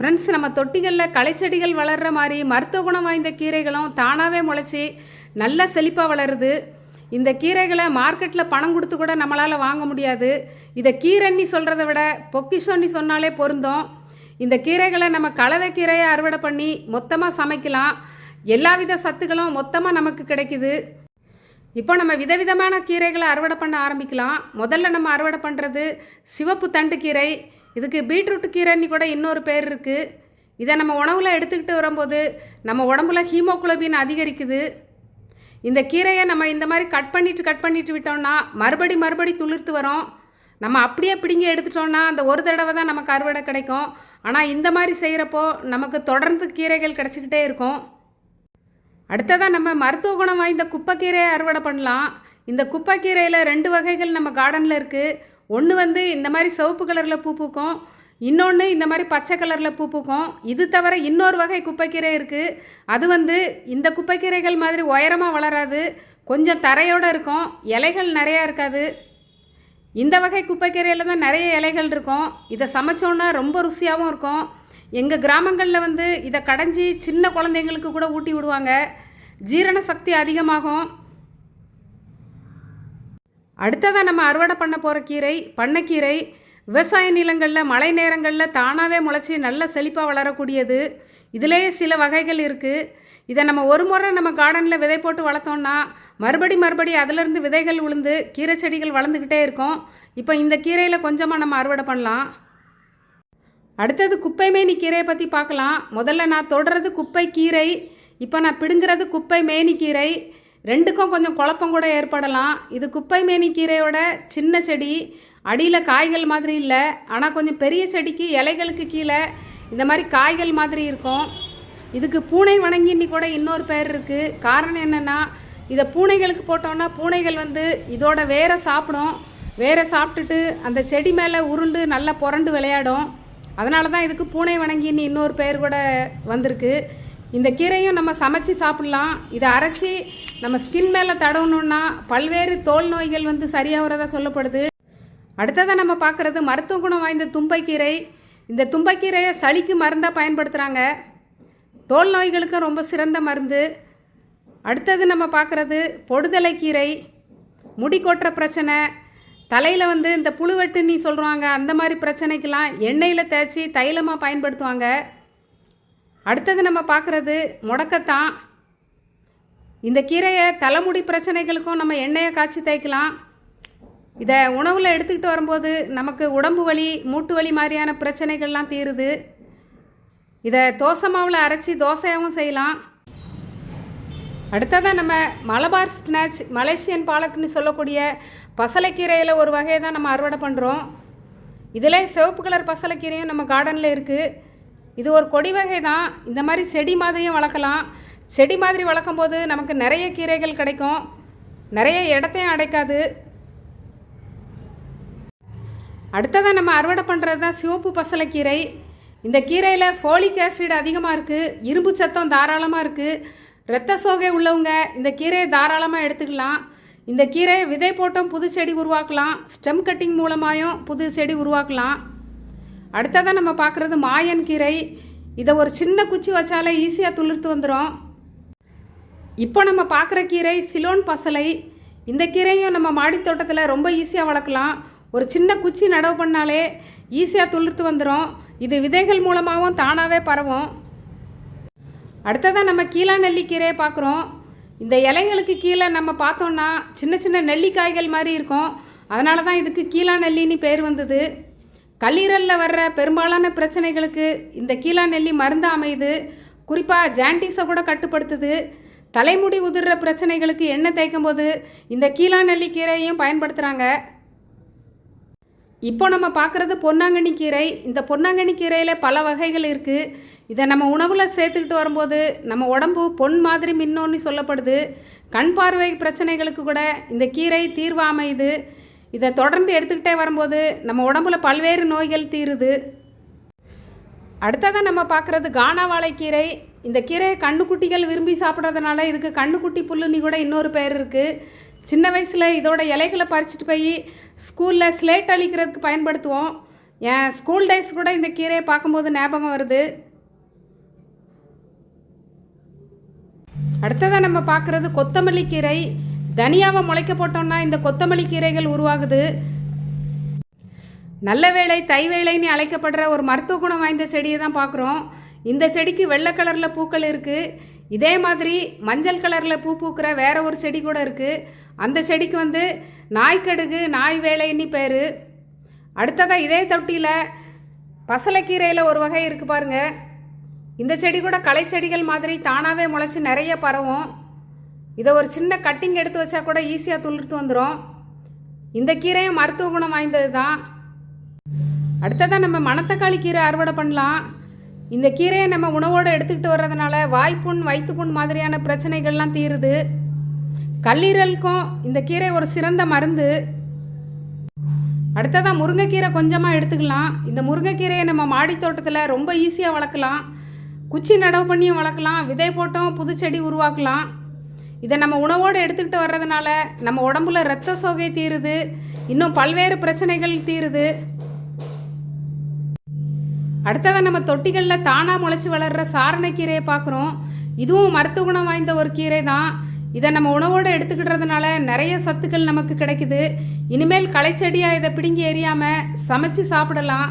Friends நம்ம தொட்டிகளில் களைச்செடிகள் வளர்கிற மாதிரி மருத்துவ குணம் வாய்ந்த கீரைகளும் தானாகவே முளைச்சி நல்ல செழிப்பாக வளருது. இந்த கீரைகளை மார்க்கெட்டில் பணம் கொடுத்து கூட நம்மளால் வாங்க முடியாது. இதை கீரைன்னு சொல்கிறத விட பொக்கிஷோன்னு சொன்னாலே பொருந்தும். இந்த கீரைகளை நம்ம கலவை கீரையை அறுவடை பண்ணி மொத்தமாக சமைக்கலாம். எல்லாவித சத்துக்களும் மொத்தமாக நமக்கு கிடைக்குது. இப்போ நம்ம விதவிதமான கீரைகளை அறுவடை பண்ண ஆரம்பிக்கலாம். முதல்ல நம்ம அறுவடை பண்ணுறது சிவப்பு தண்டு கீரை. இதுக்கு பீட்ரூட் கீரைன்னு கூட இன்னொரு பேர் இருக்குது இதை நம்ம உணவில் எடுத்துக்கிட்டு வரும்போது நம்ம உடம்புல ஹீமோகுளோபின் அதிகரிக்குது. இந்த கீரையை நம்ம இந்த மாதிரி கட் பண்ணிட்டு கட் பண்ணிட்டு விட்டோம்னா மறுபடி மறுபடி துளிர்த்து வரும். நம்ம அப்படியே பிடுங்கி எடுத்துட்டோம்னா அந்த ஒரு தடவை தான் நமக்கு அறுவடை கிடைக்கும். ஆனால் இந்த மாதிரி செய்கிறப்போ நமக்கு தொடர்ந்து கீரைகள் கிடச்சிக்கிட்டே இருக்கும். அடுத்ததாக நம்ம மருத்துவ குணம் வாய்ந்த குப்பைக்கீரையை அறுவடை பண்ணலாம். இந்த குப்பைக்கீரையில் ரெண்டு வகைகள் நம்ம கார்டனில் இருக்குது ஒன்று வந்து இந்த மாதிரி சிவப்பு கலரில் பூ பூக்கும் இன்னொன்று இந்த மாதிரி பச்சை கலரில் பூ பூக்கும். இது தவிர இன்னொரு வகை குப்பைக்கீரை இருக்குது அது வந்து இந்த குப்பைக்கீரைகள் மாதிரி உயரமாக வளராது. கொஞ்சம் தரையோடு இருக்கும். இலைகள் நிறையா இருக்காது. இந்த வகை குப்பைக்கீரையில் தான் நிறைய இலைகள் இருக்கும். இதை சமைச்சோன்னா ரொம்ப ருசியாகவும் இருக்கும். எங்கள் கிராமங்களில் வந்து இதை கடைஞ்சி சின்ன குழந்தைங்களுக்கு கூட ஊட்டி விடுவாங்க. ஜீரண சக்தி அதிகமாகும். அடுத்ததாக நம்ம அறுவடை பண்ண போகிற கீரை பண்ணைக்கீரை விவசாய நிலங்களில் மழை நேரங்களில் தானாகவே முளைச்சி நல்ல செழிப்பாக வளரக்கூடியது. இதிலேயே சில வகைகள் இருக்குது இதை நம்ம ஒரு முறை நம்ம கார்டனில் விதை போட்டு வளர்த்தோம்னா மறுபடி மறுபடி அதிலிருந்து விதைகள் விழுந்து கீரை செடிகள் வளர்ந்துக்கிட்டே இருக்கும். இப்போ இந்த கீரையில் கொஞ்சமாக நம்ம அறுவடை பண்ணலாம். அடுத்தது குப்பை மேனி கீரையை பற்றி பார்க்கலாம். முதல்ல நான் தொடுறது குப்பை கீரை இப்போ நான் பிடுங்கிறது குப்பை மேனி கீரை. ரெண்டுக்கும் கொஞ்சம் குழப்பம் கூட ஏற்படலாம். இது குப்பை மேனி கீரையோட சின்ன செடி அடியில் காய்கள் மாதிரி இல்லை. ஆனால் கொஞ்சம் பெரிய செடிக்கு இலைகளுக்கு கீழே இந்த மாதிரி காய்கள் மாதிரி இருக்கும். இதுக்கு பூனை வணங்கின்னு கூட இன்னொரு பேர் இருக்குது காரணம் என்னென்னா இதை பூனைகளுக்கு போட்டோன்னா பூனைகள் வந்து இதோட வேரை சாப்பிடும். வேரை சாப்பிட்டுட்டு அந்த செடி மேலே உருண்டு நல்லா புரண்டு விளையாடும். அதனால தான் இதுக்கு பூனை வணங்கின்னு இன்னொரு பேர் கூட வந்திருக்கு. இந்த கீரையும் நம்ம சமைச்சு சாப்பிட்லாம். இதை அரைச்சி நம்ம ஸ்கின் மேலே தடவணுன்னா பல்வேறு தோல் நோய்கள் வந்து சரியாகிறதா சொல்லப்படுது. அடுத்ததாக நம்ம பார்க்குறது மருத்துவ குணம் வாய்ந்த தும்பைக்கீரை. இந்த தும்பைக்கீரையை சளிக்கு மருந்தாக பயன்படுத்துகிறாங்க தோல் நோய்களுக்கு ரொம்ப சிறந்த மருந்து. அடுத்தது நம்ம பார்க்குறது பொடுதலை கீரை. முடி கொட்டுற பிரச்சனை. தலையில் வந்து இந்த புழுவெட்டுன்னு சொல்கிறாங்க அந்த மாதிரி பிரச்சனைக்கெல்லாம் எண்ணெயில் தேய்ச்சி தைலமாக பயன்படுத்துவாங்க. அடுத்தது நம்ம பார்க்குறது முடக்கத்தான். இந்த கீரையை தலைமுடி பிரச்சனைகளுக்கும் நம்ம எண்ணெயை காய்ச்சி தேய்க்கலாம். இதை உணவில் எடுத்துக்கிட்டு வரும்போது நமக்கு உடம்பு வலி மூட்டு வலி மாதிரியான பிரச்சனைகள்லாம் தீருது. இதை தோசை மாவில் அரைச்சி தோசையாகவும் செய்யலாம். அடுத்ததாக நம்ம மலபார் ஸ்பினாச் மலேசியன் பாலக்குன்னு சொல்லக்கூடிய பசலைக்கீரையில் ஒரு வகையை தான் நம்ம அறுவடை பண்ணுறோம் இதில் சிவப்பு கலர் பசலைக்கீரையும் நம்ம கார்டனில் இருக்குது இது ஒரு கொடி வகை தான். இந்த மாதிரி செடி மாதிரியும் வளர்க்கலாம். செடி மாதிரி வளர்க்கும் போது நமக்கு நிறைய கீரைகள் கிடைக்கும். நிறைய இடத்தையும் அடைக்காது. அடுத்ததாக நம்ம அறுவடை பண்ணுறது தான் சிவப்பு பசலைக்கீரை இந்த கீரையில் ஃபோலிக் ஆசிட் அதிகமாக இருக்குது இரும்பு சத்தம் தாராளமாக இருக்குது இரத்த சோகை உள்ளவங்க இந்த கீரையை தாராளமாக எடுத்துக்கலாம். இந்த கீரையை விதை போட்டும் புது செடி உருவாக்கலாம். ஸ்டெம் கட்டிங் மூலமாயும் புது செடி உருவாக்கலாம். அடுத்ததாக நம்ம பார்க்குறது மாயன் கீரை. இதை ஒரு சின்ன குச்சி வச்சாலே ஈஸியாக துளிர்த்து வந்துடும் இப்போ நம்ம பார்க்குற கீரை சிலோன் பசலை. இந்த கீரையும் நம்ம மாடித் தோட்டத்தில் ரொம்ப ஈஸியாக வளர்க்கலாம். ஒரு சின்ன குச்சி நடவு பண்ணாலே ஈஸியாக துளிர்த்து வந்துடும் இது விதைகள் மூலமாகவும் தானாகவே பரவும். அடுத்ததாக நம்ம கீழா நெல்லிக்கீரையை பார்க்குறோம். இந்த இலைகளுக்கு கீழே நம்ம பார்த்தோன்னா சின்ன சின்ன நெல்லிக்காய்கள் மாதிரி இருக்கும். அதனால தான் இதுக்கு கீழா நெல்லின்னு பேர் வந்தது. கல்லீரலில் வர்ற பெரும்பாலான பிரச்சனைகளுக்கு இந்த கீழா நெல்லி மருந்து அமையுது குறிப்பாக ஜாண்டிஸை கூட கட்டுப்படுத்துது. தலைமுடி உதிர்ற பிரச்சனைகளுக்கு எண்ணெய் தேய்க்கும் போது இந்த கீழா நெல்லிக்கீரையும் பயன்படுத்துகிறாங்க இப்போ நம்ம பார்க்குறது பொன்னாங்கண்ணி கீரை. இந்த பொன்னாங்கண்ணி கீரையில் பல வகைகள் இருக்குது இதை நம்ம உணவில் சேர்த்துக்கிட்டு வரும்போது நம்ம உடம்பு பொன் மாதிரி மின்னோன்னு சொல்லப்படுது. கண் பார்வை பிரச்சனைகளுக்கு கூட இந்த கீரை தீர்வு அமையுது. இதை தொடர்ந்து எடுத்துக்கிட்டே வரும்போது நம்ம உடம்புல பல்வேறு நோய்கள் தீருது. அடுத்ததாக நம்ம பார்க்குறது கானா வாழைக்கீரை இந்த கீரையை கண்ணுக்குட்டிகள் விரும்பி சாப்பிட்றதுனால இதுக்கு கண்ணுக்குட்டி புல்லுன்னு கூட இன்னொரு பேர் இருக்குது சின்ன வயசில் இதோட இலைகளை பறிச்சுட்டு போய் ஸ்கூலில் ஸ்லேட் அழிக்கிறதுக்கு பயன்படுத்துவோம். என் ஸ்கூல் டேஸ் கூட இந்த கீரையை பார்க்கும்போது ஞாபகம் வருது. அடுத்ததாக நம்ம பார்க்குறது கொத்தமல்லி கீரை. தனியாவை முளைக்க போட்டோம்னா இந்த கொத்தமல்லி கீரைகள் உருவாகுது. நல்ல வேலை தை வேலைன்னு அழைக்கப்படுற ஒரு மருத்துவ குணம் வாய்ந்த செடியை தான் பார்க்குறோம். இந்த செடிக்கு வெள்ளை கலரில் பூக்கள் இருக்குது இதே மாதிரி மஞ்சள் கலரில் பூ பூக்கிற வேற ஒரு செடி கூட இருக்குது அந்த செடிக்கு வந்து நாய்க்கடுகு நாய் வேலைன்னு பேர். அடுத்ததாக இதே தொட்டியில் பசலைக்கீரையில் ஒரு வகை இருக்குது பாருங்கள் இந்த செடி கூட களை செடிகள் மாதிரி தானாகவே முளைச்சி நிறைய பரவும். இதை ஒரு சின்ன கட்டிங் எடுத்து வச்சா கூட ஈஸியாக துளிர்த்து வந்துடும் இந்த கீரையும் மருத்துவ குணம் வாய்ந்தது தான் அடுத்ததாக நம்ம மணத்தக்காளி கீரை அறுவடை பண்ணலாம். இந்த கீரையை நம்ம உணவோடு எடுத்துக்கிட்டு வர்றதுனால வாய்ப்புண் வயிற்றுப்புண் மாதிரியான பிரச்சனைகள்லாம் தீருது. கல்லீரலுக்கும் இந்த கீரை ஒரு சிறந்த மருந்து. அடுத்ததாக முருங்கைக்கீரை கொஞ்சமாக எடுத்துக்கலாம். இந்த முருங்கைக்கீரையை நம்ம மாடி தோட்டத்தில் ரொம்ப ஈஸியாக வளர்க்கலாம். குச்சி நடவு பண்ணியும் வளர்க்கலாம். விதை போட்டும் புது செடி உருவாக்கலாம். இதை நம்ம உணவோடு எடுத்துக்கிட்டு வர்றதுனால நம்ம உடம்புல ரத்த சோகை தீருது இன்னும் பல்வேறு பிரச்சனைகள் தீருது. அடுத்ததாக நம்ம தொட்டிகளில் தானாக முளைச்சி வளர்கிற சாரணக்கீரையை பார்க்குறோம். இதுவும் மருத்துவ குணம் வாய்ந்த ஒரு கீரை தான். இதை நம்ம உணவோடு எடுத்துக்கிட்டதுனால நிறைய சத்துக்கள் நமக்கு கிடைக்குது. இனிமேல் களைச்செடியாக இதை பிடுங்கி எறியாமல் சமைச்சு சாப்பிடலாம்.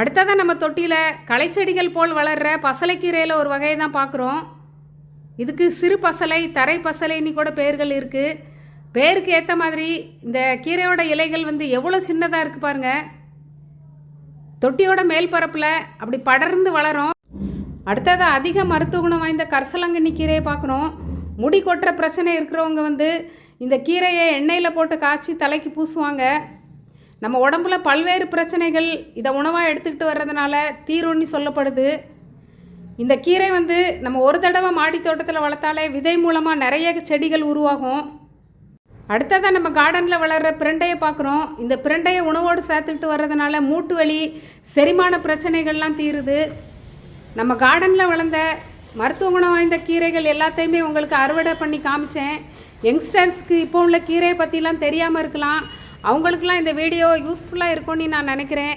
அடுத்ததாக நம்ம தொட்டியில் களைச்செடிகள் போல் வளர்கிற பசலைக்கீரையில் ஒரு வகையை தான் பார்க்குறோம். இதுக்கு சிறு பசலை தரை பசலைன்னு கூட பெயர்கள் இருக்குது பேருக்கு ஏற்ற மாதிரி இந்த கீரையோட இலைகள் வந்து எவ்வளோ சின்னதாக இருக்குது பாருங்கள் தொட்டியோட மேல் பரப்பில் அப்படி படர்ந்து வளரும். அடுத்ததாக அதிக மருத்துவ குணம் வாய்ந்த கரிசலாங்கண்ணி கீரையை பார்க்குறோம் முடி கொட்டுற பிரச்சனை இருக்கிறவங்க வந்து இந்த கீரையை எண்ணெயில் போட்டு காய்ச்சி தலைக்கு பூசுவாங்க. நம்ம உடம்புல பல்வேறு பிரச்சனைகள் இதை உணவாக எடுத்துக்கிட்டு வர்றதுனால தீரும்னு சொல்லப்படுது. இந்த கீரை வந்து நம்ம ஒரு தடவை மாடி தோட்டத்தில் வளர்த்தாலே விதை மூலமாக நிறைய செடிகள் உருவாகும். அடுத்ததாக நம்ம கார்டனில் வளர்கிற பிரண்டையை பார்க்குறோம். இந்த பிரண்டையை உணவோடு சேர்த்துக்கிட்டு வர்றதுனால மூட்டு வலி செரிமான பிரச்சனைகள்லாம் தீருது. நம்ம கார்டனில் வளர்ந்த மருத்துவ குணம் வாய்ந்த கீரைகள் எல்லாத்தையுமே உங்களுக்கு அறுவடை பண்ணி காமிச்சேன். யங்ஸ்டர்ஸ்க்கு இப்போ உள்ள கீரையை பற்றிலாம் தெரியாமல் இருக்கலாம். அவங்களுக்குலாம் இந்த வீடியோ யூஸ்ஃபுல்லாக இருக்கும்னு நான் நினைக்கிறேன்.